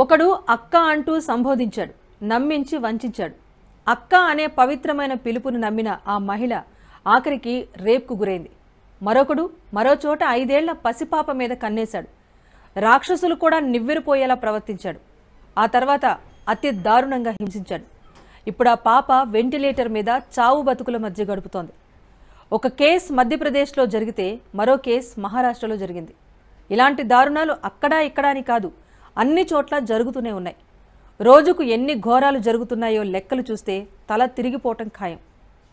ఒకడు అక్క అంటూ సంబోధించాడు నమ్మించి వంచాడు. అక్క అనే పవిత్రమైన పిలుపును నమ్మిన ఆ మహిళ ఆఖరికి రేప్కు గురైంది. మరొకడు మరో చోట ఐదేళ్ళ పసిపాప మీద కన్నేశాడు. రాక్షసులు కూడా నివ్వెరిపోయేలా ప్రవర్తించాడు. ఆ తర్వాత అతి దారుణంగా హింసించాడు. ఇప్పుడు ఆ పాప వెంటిలేటర్ మీద చావు బతుకుల మధ్య గడుపుతోంది. ఒక కేస్ మధ్యప్రదేశ్లో జరిగితే మరో కేస్ మహారాష్ట్రలో జరిగింది. ఇలాంటి దారుణాలు అక్కడా ఇక్కడా అని కాదు అన్ని చోట్ల జరుగుతూనే ఉన్నాయి. రోజుకు ఎన్ని ఘోరాలు జరుగుతున్నాయో లెక్కలు చూస్తే తల తిరిగిపోవటం ఖాయం.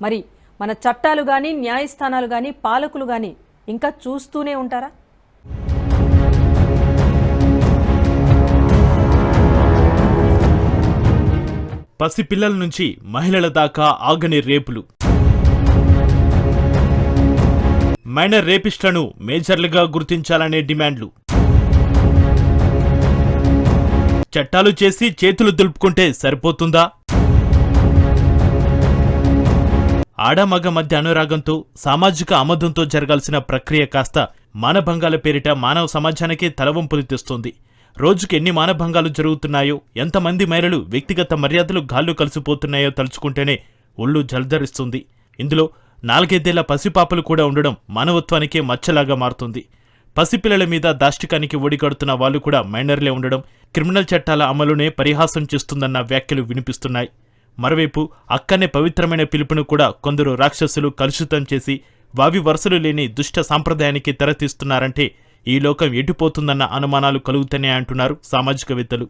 మరి మన చట్టాలు కానీ న్యాయస్థానాలు కానీ పాలకులు కానీ ఇంకా చూస్తూనే ఉంటారా? పసిపిల్లల నుంచి మహిళల దాకా ఆగని రేపులు. మైనర్ రేపిస్టులను మేజర్లుగా గుర్తించాలనే డిమాండ్లు. చట్టాలు చేసి చేతులు దులుపుకుంటే సరిపోతుందా? ఆడమగ మధ్య అనురాగంతో సామాజిక ఆమోదంతో జరగాల్సిన ప్రక్రియ కాస్త మానభంగాల పేరిట మానవ సమాజానికే తలవంపులు తెస్తుంది. రోజుకి ఎన్ని మానభంగాలు జరుగుతున్నాయో ఎంతమంది మహిళలు వ్యక్తిగత మర్యాదలు గాల్లో కలిసిపోతున్నాయో తలుచుకుంటేనే ఒళ్ళు జలధరిస్తుంది. ఇందులో నాలుగైదేళ్ళ పసిపాపలు కూడా ఉండడం మానవత్వానికే మచ్చలాగా మారుతుంది. పసిపిల్లల మీద దాష్టికానికి ఒడిగడుతున్న వాళ్ళు కూడా మైనర్లే ఉండడం క్రిమినల్ చట్టాల అమలునే పరిహాసం చేస్తుందన్న వ్యాఖ్యలు వినిపిస్తున్నాయి. మరోవైపు అక్కనే పవిత్రమైన పిలుపును కూడా కొందరు రాక్షసులు కలుషితం చేసి వావి వరుసలు లేని దుష్ట సాంప్రదాయానికి తెరతీస్తున్నారంటే ఈ లోకం ఎటుపోతుందన్న అనుమానాలు కలుగుతానే అంటున్నారు సామాజికవేత్తలు.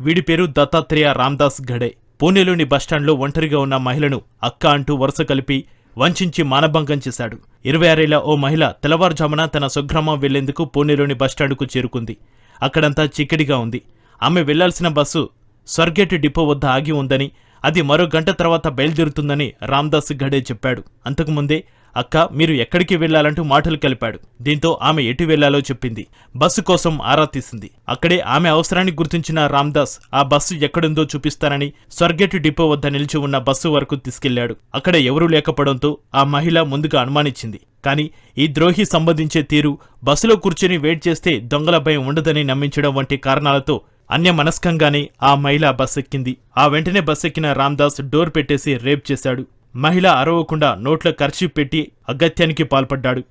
వీడి పేరు దత్తాత్రేయ రామ్దాస్ ఘడే పూణేలోని బస్టాండ్లో ఒంటరిగా ఉన్న మహిళను అక్క అంటూ వరుస కలిపి వంచించి మానభంగం చేశాడు. ఇరవై ఆరేళ్ళ ఓ మహిళ తెల్లవారుజామున తన స్వగ్రామం వెళ్ళేందుకు పూణేలోని బస్టాండ్కు చేరుకుంది. అక్కడంతా చిక్కడిగా ఉంది. ఆమె వెళ్ళాల్సిన బస్సు స్వర్గేట్ డిపో వద్ద ఆగి ఉందని అది మరో గంట తర్వాత బయలుదేరుతుందని రామ్దాస్ గడే చెప్పాడు. అంతకుముందే అక్క మీరు ఎక్కడికి వెళ్ళాలంటూ మాటలు కలిపాడు. దీంతో ఆమె ఎటు వెళ్ళాలో చెప్పింది. బస్సు కోసం ఆరా తీసింది. అక్కడే ఆమె అవసరాన్ని గుర్తించిన రామ్దాస్ ఆ బస్సు ఎక్కడుందో చూపిస్తానని స్వర్గేట్ డిపో వద్ద నిలిచి ఉన్న బస్సు వరకు తీసుకెళ్ళాడు. అక్కడ ఎవరూ లేకపోవడంతో ఆ మహిళ ముందుగా అనుమానించింది. కానీ ఈ ద్రోహి సంబంధించే తీరు బస్సులో కూర్చుని వెయిట్ చేస్తే దొంగల భయం ఉండదని నమ్మించడం వంటి కారణాలతో అన్యమనస్కంగానే ఆ మహిళ బస్సెక్కింది. ఆ వెంటనే బస్సెక్కిన ఎక్కిన రామ్దాస్ డోర్ పెట్టేసి రేప్ చేశాడు. మహిళ అరవకుండా నోట్లో ఖర్చు పెట్టి అగత్యానికి పాల్పడ్డాడు.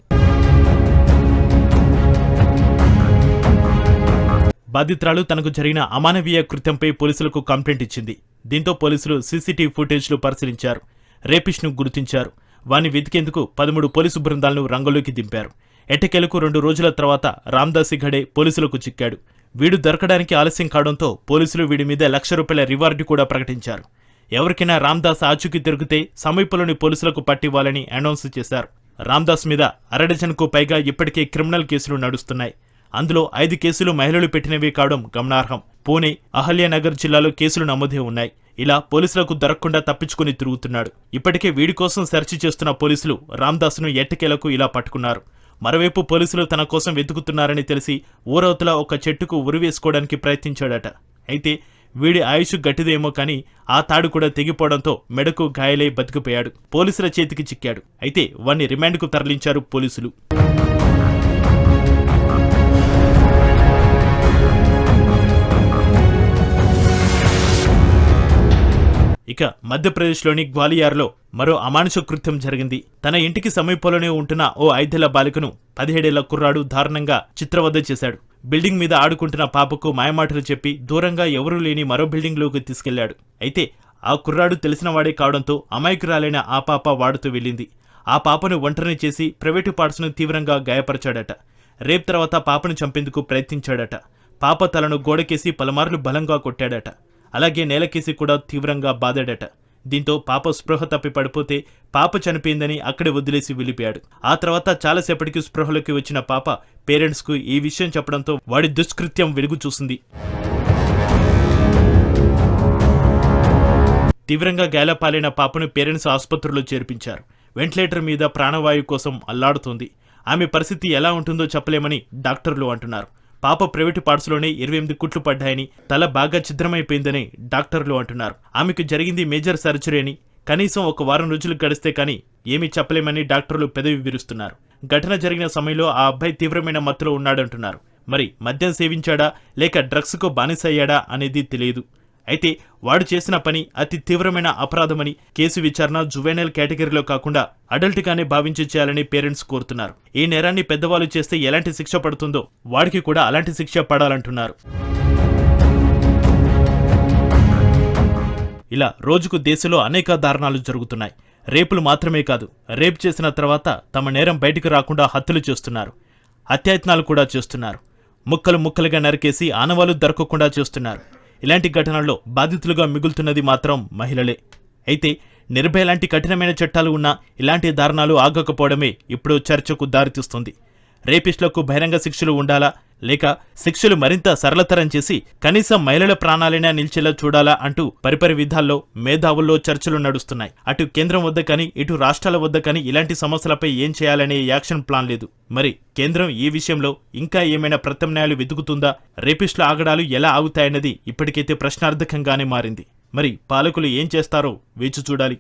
బాధితురాలు తనకు జరిగిన అమానవీయ కృత్యంపై పోలీసులకు కంప్లైంట్ ఇచ్చింది. దీంతో పోలీసులు సీసీటీవీ ఫుటేజ్లు పరిశీలించారు. రేపిష్ను గుర్తించారు. వాని వెతికేందుకు పదమూడు పోలీసు బృందాలను రంగంలోకి దింపారు. ఎట్టకేలకు రెండు రోజుల తర్వాత రామ్దాసి ఘడే పోలీసులకు చిక్కాడు. వీడు దొరకడానికి ఆలస్యం కావడంతో పోలీసులు వీడి మీద లక్ష రూపాయల రివార్డు కూడా ప్రకటించారు. ఎవరికైనా రామ్దాస్ ఆచూకీ దొరికితే సమీపంలోని పోలీసులకు పట్టివ్వాలని అనౌన్స్ చేశారు. రామ్దాస్ మీద అరడజన్కు పైగా ఇప్పటికే క్రిమినల్ కేసులు నడుస్తున్నాయి. అందులో ఐదు కేసులు మహిళలు పెట్టినవి కావడం గమనార్హం. పూణే అహల్యానగర్ జిల్లాలో కేసులు నమోదే ఉన్నాయి. ఇలా పోలీసులకు దొరకకుండా తప్పించుకుని తిరుగుతున్నాడు. ఇప్పటికే వీడి కోసం సెర్చ్ చేస్తున్న పోలీసులు రామ్దాస్ను ఎట్టకేలకు ఇలా పట్టుకున్నారు. మరోవైపు పోలీసులు తన కోసం వెతుకుతున్నారని తెలిసి ఊరవతల ఒక చెట్టుకు ఉరివేసుకోవడానికి ప్రయత్నించాడట. అయితే వీడి ఆయుష్ గట్టిదేమో కానీ ఆ తాడు కూడా తెగిపోవడంతో మెడకు గాయాలై బతికిపోయాడు. పోలీసుల చేతికి చిక్కాడు. అయితే వాణ్ణి రిమాండ్కు తరలించారు పోలీసులు. ఇక మధ్యప్రదేశ్లోని గ్వాలియార్లో మరో అమానుష కృత్యం జరిగింది. తన ఇంటికి సమీపంలోనే ఉంటున్న ఓ ఐదేళ్ళ బాలికను పదిహేడేళ్ళ కుర్రాడు దారుణంగా చిత్రవద్ద చేశాడు. బిల్డింగ్ మీద ఆడుకుంటున్న పాపకు మాయమాటలు చెప్పి దూరంగా ఎవరూ లేని మరో బిల్డింగ్లోకి తీసుకెళ్ళాడు. అయితే ఆ కుర్రాడు తెలిసినవాడే కావడంతో అమాయకురాలైన ఆ పాప వాడుతూ వెళ్ళింది. ఆ పాపను ఒంటరిని చేసి ప్రైవేటు పార్ట్స్ను తీవ్రంగా గాయపరిచాడట. రేప్ తర్వాత పాపను చంపేందుకు ప్రయత్నించాడట. పాప తలను గోడకేసి పలుమార్లు బలంగా కొట్టాడట. అలాగే నేలకేసి కూడా తీవ్రంగా బాదాడట దీంతో పాప స్పృహ తప్పి పడిపోతే పాప చనిపోయిందని అక్కడే వదిలేసి వెళ్ళిపోయాడు. ఆ తర్వాత చాలాసేపటికి స్పృహలోకి వచ్చిన పాప పేరెంట్స్కు ఈ విషయం చెప్పడంతో వాడి దుష్కృత్యం వెలుగు చూసింది. తీవ్రంగా గాయలపాలైన పాపను పేరెంట్స్ ఆసుపత్రిలో చేర్పించారు. వెంటిలేటర్ మీద ప్రాణవాయువు కోసం అల్లాడుతోంది. ఆమె పరిస్థితి ఎలా ఉంటుందో చెప్పలేమని డాక్టర్లు అంటున్నారు. పాప ప్రైవేటు పార్ట్స్లోనే ఇరవై ఎనిమిది కుట్లు పడ్డాయని తల బాగా ఛిద్రమైపోయిందని డాక్టర్లు అంటున్నారు. ఆమెకు జరిగింది మేజర్ సర్జరీ అని కనీసం ఒక వారం రోజులు గడిస్తే కానీ ఏమీ చెప్పలేమని డాక్టర్లు పెదవి విరుస్తున్నారు. ఘటన జరిగిన సమయంలో ఆ అబ్బాయి తీవ్రమైన మత్తులో ఉన్నాడంటున్నారు. మరి మద్యం సేవించాడా లేక డ్రగ్స్కు బానిసయ్యాడా అనేది తెలియదు. అయితే వాడు చేసిన పని అతి తీవ్రమైన అపరాధమని కేసు విచారణ జువెనల్ కేటగిరీలో కాకుండా అడల్ట్గానే భావించి చేయాలని పేరెంట్స్ కోరుతున్నారు. ఈ నేరాన్ని పెద్దవాళ్ళు చేస్తే ఎలాంటి శిక్ష పడుతుందో వాడికి కూడా అలాంటి శిక్ష పడాలంటున్నారు. ఇలా రోజుకు దేశంలో అనేక దారుణాలు జరుగుతున్నాయి. రేపులు మాత్రమే కాదు రేప్ చేసిన తర్వాత తమ నేరం బయటకు రాకుండా హత్యలు చేస్తున్నారు. హత్యాయత్నాలు కూడా చేస్తున్నారు. ముక్కలు ముక్కలుగా నరికేసి ఆనవాలు దొరకకుండా చేస్తున్నారు. ఇలాంటి ఘటనల్లో బాధితులుగా మిగులుతున్నది మాత్రం మహిళలే. అయితే నిర్భయ లాంటి కఠినమైన చట్టాలు ఉన్నా ఇలాంటి దారుణాలు ఆగకపోవడమే ఇప్పుడు చర్చకు దారితీస్తుంది. రేపిస్టులకు బహిరంగ శిక్షలు ఉండాలా? లేక శిక్షలు మరింత సరళతరం చేసి కనీసం మహిళల ప్రాణాలైనా నిలిచేలా చూడాలా అంటూ పరిపరి విధాల్లో మేధావుల్లో చర్చలు నడుస్తున్నాయి. అటు కేంద్రం వద్ద కానీ ఇటు రాష్ట్రాల వద్ద కానీ ఇలాంటి సమస్యలపై ఏం చేయాలనే యాక్షన్ ప్లాన్ లేదు. మరి కేంద్రం ఈ విషయంలో ఇంకా ఏమైనా ప్రత్యామ్నాయాలు వెతుకుతుందా? రేపిస్టుల ఆగడాలు ఎలా ఆగుతాయన్నది ఇప్పటికైతే ప్రశ్నార్థకంగానే మారింది. మరి పాలకులు ఏం చేస్తారో వేచి చూడాలి.